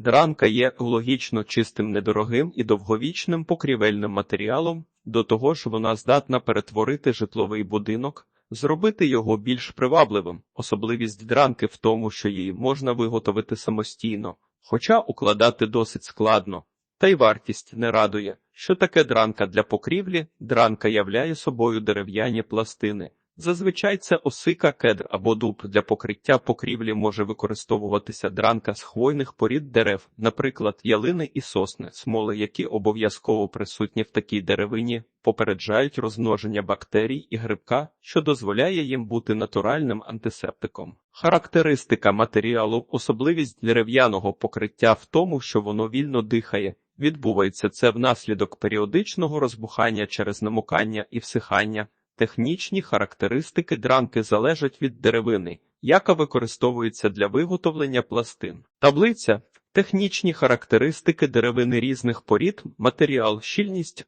Дранка є екологічно чистим, недорогим і довговічним покрівельним матеріалом, до того ж вона здатна перетворити житловий будинок, зробити його більш привабливим. Особливість дранки в тому, що її можна виготовити самостійно, хоча укладати досить складно. Та й вартість не радує. Що таке дранка для покрівлі? Дранка являє собою дерев'яні пластини. Зазвичай це осика, кедр або дуб. Для покриття покрівлі може використовуватися дранка з хвойних порід дерев, наприклад, ялини і сосни, смоли, які обов'язково присутні в такій деревині, попереджають розмноження бактерій і грибка, що дозволяє їм бути натуральним антисептиком. Характеристика матеріалу, особливість дерев'яного покриття в тому, що воно вільно дихає. Відбувається це внаслідок періодичного розбухання через намокання і всихання. Технічні характеристики дранки залежать від деревини, яка використовується для виготовлення пластин. Таблиця. Технічні характеристики деревини різних порід, матеріал, щільність,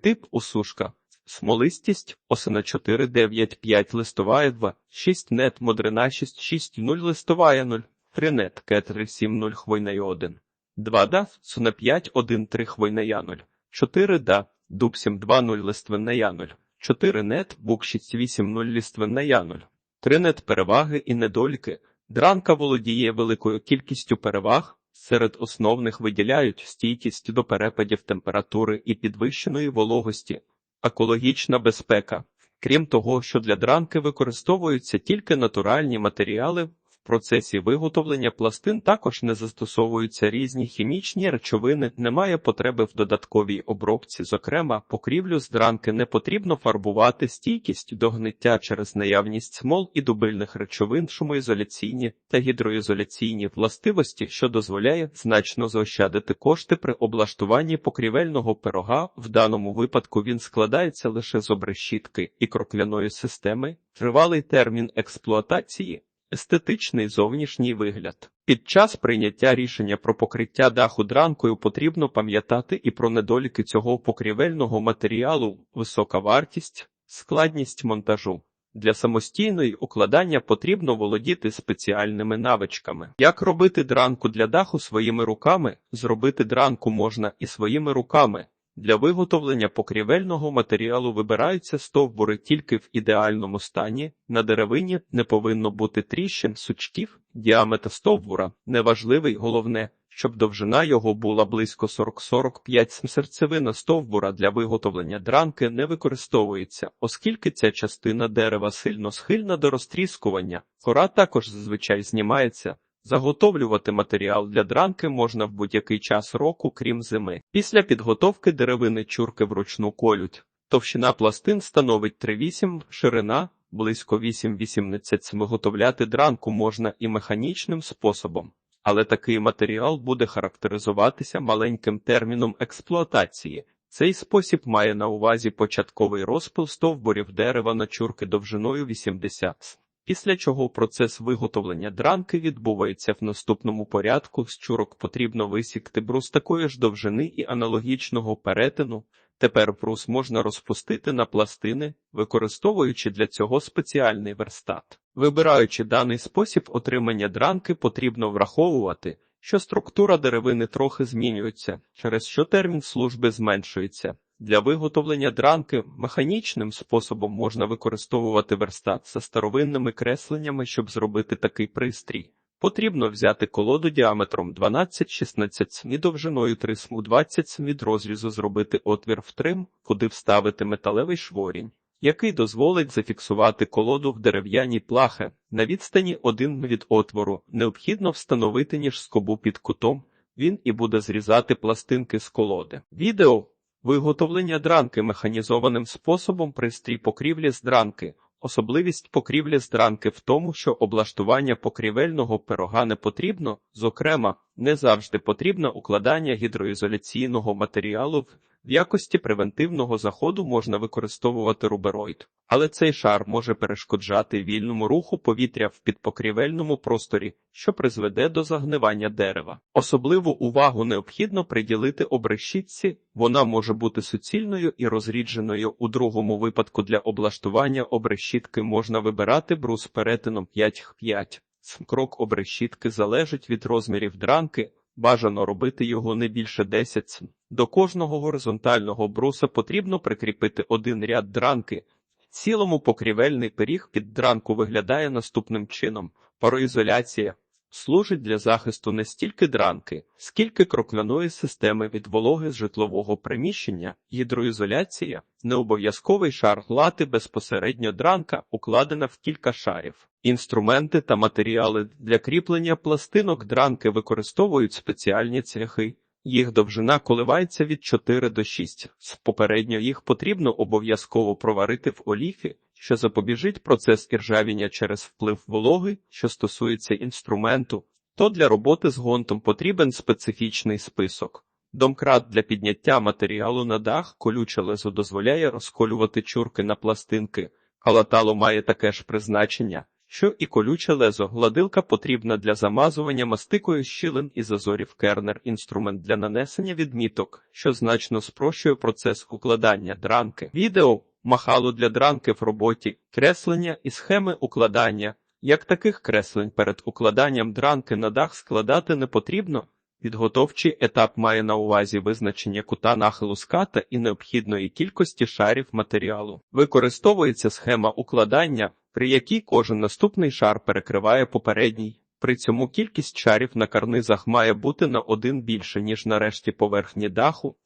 тип усушка, смолистість, осина 4, 9, 5, листова 2, 6 нет, модрина 6, 6, 0, листова 0, 3 нет, кетри 7, 0, хвойна 1, 2 да, сона 5, 1, 3, хвойна 0, 4 да, дуб 7, 2, 0, лиственна 0. 4 нет, бук 680 ліственна януль. 3 нет переваги і недоліки. Дранка володіє великою кількістю переваг. Серед основних виділяють стійкість до перепадів температури і підвищеної вологості, екологічна безпека. Крім того, що для дранки використовуються тільки натуральні матеріали, процесі виготовлення пластин також не застосовуються різні хімічні речовини, немає потреби в додатковій обробці. Зокрема, покрівлю з дранки не потрібно фарбувати стійкість до гниття через наявність смол і дубильних речовин, шумоізоляційні та гідроізоляційні властивості, що дозволяє значно заощадити кошти при облаштуванні покрівельного пирога. В даному випадку він складається лише з обрешітки і крокляної системи, тривалий термін експлуатації. Естетичний зовнішній вигляд. Під час прийняття рішення про покриття даху дранкою потрібно пам'ятати і про недоліки цього покрівельного матеріалу, висока вартість, складність монтажу. Для самостійної укладання потрібно володіти спеціальними навичками. Як робити дранку для даху своїми руками? Зробити дранку можна і своїми руками. Для виготовлення покрівельного матеріалу вибираються стовбури тільки в ідеальному стані. На деревині не повинно бути тріщин, сучків, діаметр стовбура неважливий, головне, щоб довжина його була близько 40-45 серцевина стовбура для виготовлення дранки не використовується, оскільки ця частина дерева сильно схильна до розтріскування. Кора також зазвичай знімається. Заготовлювати матеріал для дранки можна в будь-який час року, крім зими. Після підготовки деревини чурки вручну колють. Товщина пластин становить 3,8, ширина близько 8,18 Виготовляти дранку можна і механічним способом, але такий матеріал буде характеризуватися маленьким терміном експлуатації. Цей спосіб має на увазі початковий розпил стовбурів дерева на чурки довжиною 80 Після чого процес виготовлення дранки відбувається в наступному порядку. З чурок потрібно висікти брус такої ж довжини і аналогічного перетину. Тепер брус можна розпустити на пластини, використовуючи для цього спеціальний верстат. Вибираючи даний спосіб отримання дранки, потрібно враховувати, що структура деревини трохи змінюється, через що термін служби зменшується. Для виготовлення дранки механічним способом можна використовувати верстат за старовинними кресленнями, щоб зробити такий пристрій. Потрібно взяти колоду діаметром 12-16 см довжиною 3 см 20 см розрізу зробити отвір в трим, куди вставити металевий шворінь, який дозволить зафіксувати колоду в дерев'яній плахи. На відстані 1 від отвору необхідно встановити ніж скобу під кутом, він і буде зрізати пластинки з колоди. Відео Виготовлення дранки механізованим способом пристрій покрівлі з дранки. Особливість покрівлі з дранки в тому, що облаштування покрівельного пирога не потрібно, зокрема, не завжди потрібно укладання гідроізоляційного матеріалу в якості превентивного заходу можна використовувати рубероїд, але цей шар може перешкоджати вільному руху повітря в підпокрівельному просторі, що призведе до загнивання дерева. Особливу увагу необхідно приділити обрешітці, вона може бути суцільною і розрідженою. У другому випадку для облаштування обрешітки можна вибирати брус перетином 5 х 5 Крок обрешітки залежить від розмірів дранки. Бажано робити його не більше 10. До кожного горизонтального бруса потрібно прикріпити один ряд дранки. В цілому покрівельний пиріг під дранку виглядає наступним чином. Пароізоляція служить для захисту не стільки дранки, скільки крокляної системи від вологи з житлового приміщення, гідроізоляція, необов'язковий шар лати безпосередньо дранка, укладена в кілька шарів. Інструменти та матеріали для кріплення пластинок дранки використовують спеціальні цвяхи. Їх довжина коливається від 4 до 6. Попередньо їх потрібно обов'язково проварити в оліфі, що запобіжить процес іржавіння через вплив вологи, що стосується інструменту, то для роботи з гонтом потрібен специфічний список. Домкрат для підняття матеріалу на дах колюче лезо дозволяє розколювати чурки на пластинки, а латало має таке ж призначення, що і колюче лезо. Гладилка потрібна для замазування мастикою щілин і зазорів кернер, інструмент для нанесення відміток, що значно спрощує процес укладання дранки. Відео махало для дранки в роботі, креслення і схеми укладання. Як таких креслень перед укладанням дранки на дах складати не потрібно, підготовчий етап має на увазі визначення кута нахилу ската і необхідної кількості шарів матеріалу. Використовується схема укладання, при якій кожен наступний шар перекриває попередній. При цьому кількість шарів на карнизах має бути на один більше, ніж на решті поверхні даху,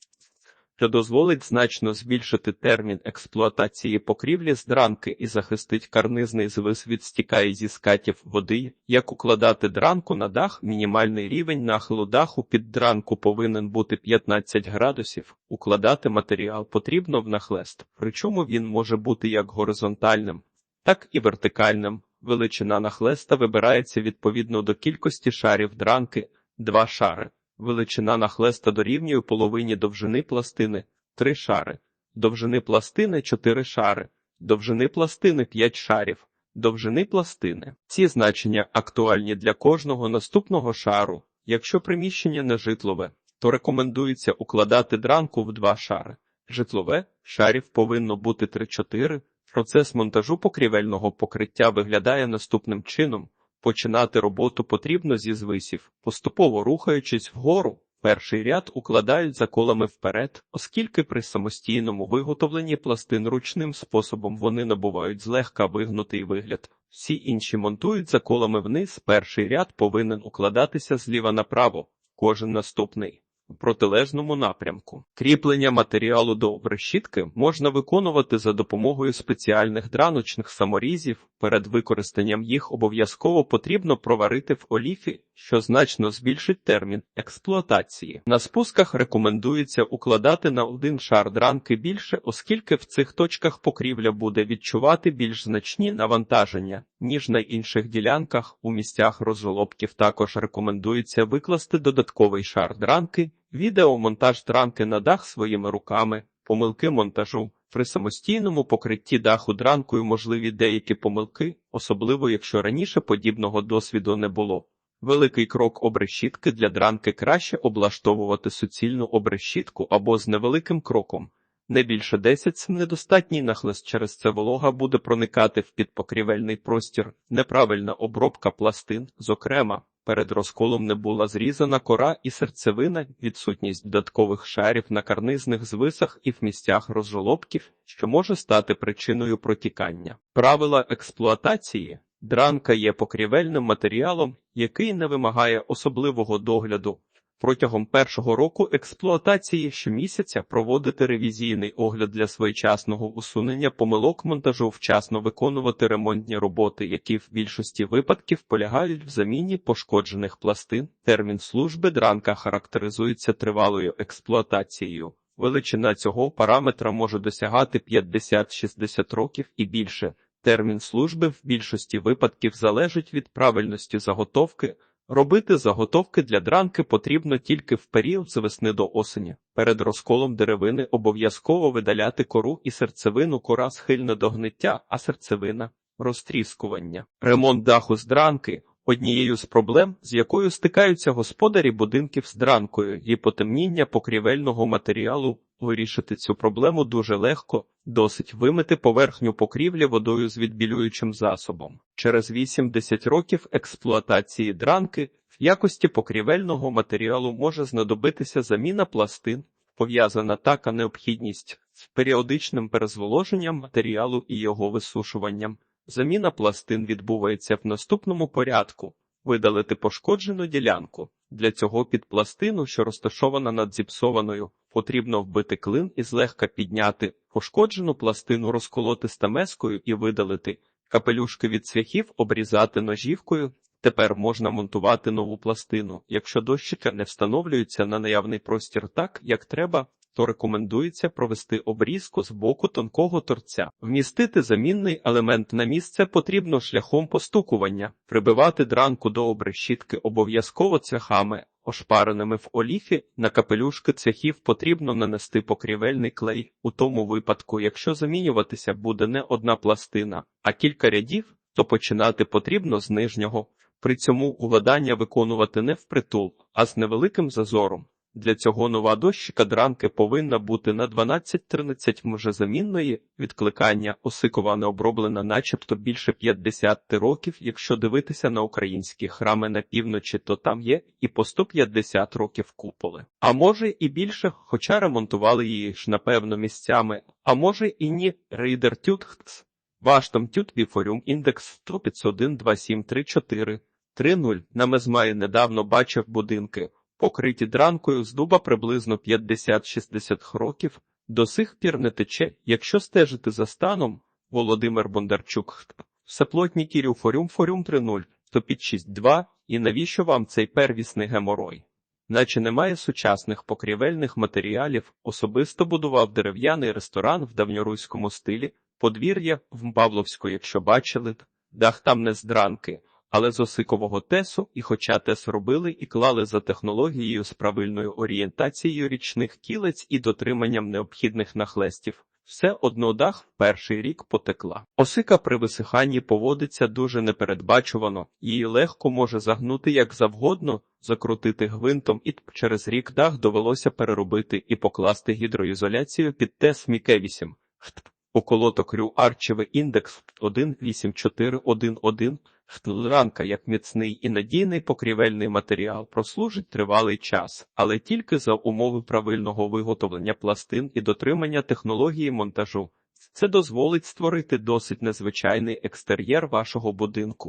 що дозволить значно збільшити термін експлуатації покрівлі з дранки і захистить карнизний звис від стікає зі скатів води. Як укладати дранку на дах, мінімальний рівень нахилу даху під дранку повинен бути 15 градусів. Укладати матеріал потрібно в нахлест, причому він може бути як горизонтальним, так і вертикальним. Величина нахлеста вибирається відповідно до кількості шарів дранки, два шари. Величина нахлеста дорівнює половині довжини пластини 3 шари, довжини пластини 4 шари, довжини пластини 5 шарів, довжини пластини. Ці значення актуальні для кожного наступного шару. Якщо приміщення не житлове, то рекомендується укладати дранку в два шари. Житлове шарів повинно бути 3-4. Процес монтажу покрівельного покриття виглядає наступним чином. Починати роботу потрібно зі звисів, поступово рухаючись вгору. Перший ряд укладають заколами вперед, оскільки при самостійному виготовленні пластин ручним способом вони набувають злегка вигнутий вигляд. Всі інші монтують заколами вниз. Перший ряд повинен укладатися зліва направо, кожен наступний протилежному напрямку. Кріплення матеріалу до решітки можна виконувати за допомогою спеціальних драночних саморізів. Перед використанням їх обов'язково потрібно проварити в оліфі, що значно збільшить термін експлуатації. На спусках рекомендується укладати на один шар дранки більше, оскільки в цих точках покрівля буде відчувати більш значні навантаження, ніж на інших ділянках. У місцях розжолобків також рекомендується викласти додатковий шар дранки. Відеомонтаж дранки на дах своїми руками, помилки монтажу. При самостійному покритті даху дранкою можливі деякі помилки, особливо якщо раніше подібного досвіду не було. Великий крок обрешітки для дранки краще облаштовувати суцільну обрешітку або з невеликим кроком. Не більше 10 см недостатній нахлест через це волога буде проникати в підпокрівельний простір, неправильна обробка пластин, зокрема. Перед розколом не була зрізана кора і серцевина, відсутність додаткових шарів на карнизних звисах і в місцях розжолобків, що може стати причиною протікання. Правила експлуатації дранка є покрівельним матеріалом, який не вимагає особливого догляду. Протягом першого року експлуатації щомісяця проводити ревізійний огляд для своєчасного усунення помилок монтажу, вчасно виконувати ремонтні роботи, які в більшості випадків полягають в заміні пошкоджених пластин. Термін служби дранка характеризується тривалою експлуатацією. Величина цього параметра може досягати 50-60 років і більше. Термін служби в більшості випадків залежить від правильності заготовки. Робити заготовки для дранки потрібно тільки в період з весни до осені. Перед розколом деревини обов'язково видаляти кору і серцевину кора схильна до гниття, а серцевина розтріскування. Ремонт даху з дранки однією з проблем, з якою стикаються господарі будинків з дранкою, і потемніння покрівельного матеріалу. Вирішити цю проблему дуже легко, досить вимити поверхню покрівлі водою з відбілюючим засобом. Через 8-10 років експлуатації дранки В якості покрівельного матеріалу може знадобитися заміна пластин, пов'язана така необхідність з періодичним перезволоженням матеріалу і його висушуванням. Заміна пластин відбувається в наступному порядку: видалити пошкоджену ділянку. Для цього під пластину, що розташована над зіпсованою, потрібно вбити клин і злегка підняти, пошкоджену пластину розколоти стамескою і видалити, капелюшки від цвяхів обрізати ножівкою. Тепер можна монтувати нову пластину. Якщо дощика не встановлюється на наявний простір так, як треба, то рекомендується провести обрізку з боку тонкого торця. Вмістити замінний елемент на місце потрібно шляхом постукування, прибивати дранку до обрешітки обов'язково цвяхами, ошпареними в оліфі, на капелюшки цвяхів потрібно нанести покрівельний клей. У тому випадку, якщо замінюватися буде не одна пластина, а кілька рядів, то починати потрібно з нижнього. При цьому уладання виконувати не впритул, а з невеликим зазором. Для цього нова дощика дранки повинна бути на 12-13 можезамінної відкликання, осикова не оброблена начебто більше 50 років. Якщо дивитися на українські храми на півночі, то там є і по 150 років куполи. А може і більше, хоча ремонтували її ж напевно місцями, а може і ні. Рейдер Тютхтс. Ваштом Тют Віфоріум індекс 151 2734 3.0. На Мезмаї недавно бачив будинки, покриті дранкою з дуба приблизно 50-60 років. До сих пір не тече, якщо стежити за станом, Володимир Бондарчук. Всеплотні кірів форюм форюм 3.0, 106.2. І навіщо вам цей первісний геморой? Наче немає сучасних покрівельних матеріалів, особисто будував дерев'яний ресторан в давньоруському стилі, подвір'я в Павловську, якщо бачили, дах там не з дранки, але з осикового тесу, і хоча тес робили і клали за технологією з правильною орієнтацією річних кілець і дотриманням необхідних нахлестів, все одно дах в перший рік потекла. Осика при висиханні поводиться дуже непередбачувано, її легко може загнути як завгодно, закрутити гвинтом, і через рік дах довелося переробити і покласти гідроізоляцію під тес Міке 8. Околоток рю арчевий індекс 18411 Ранка як міцний і надійний покрівельний матеріал прослужить тривалий час, але тільки за умови правильного виготовлення пластин і дотримання технології монтажу. Це дозволить створити досить незвичайний екстер'єр вашого будинку.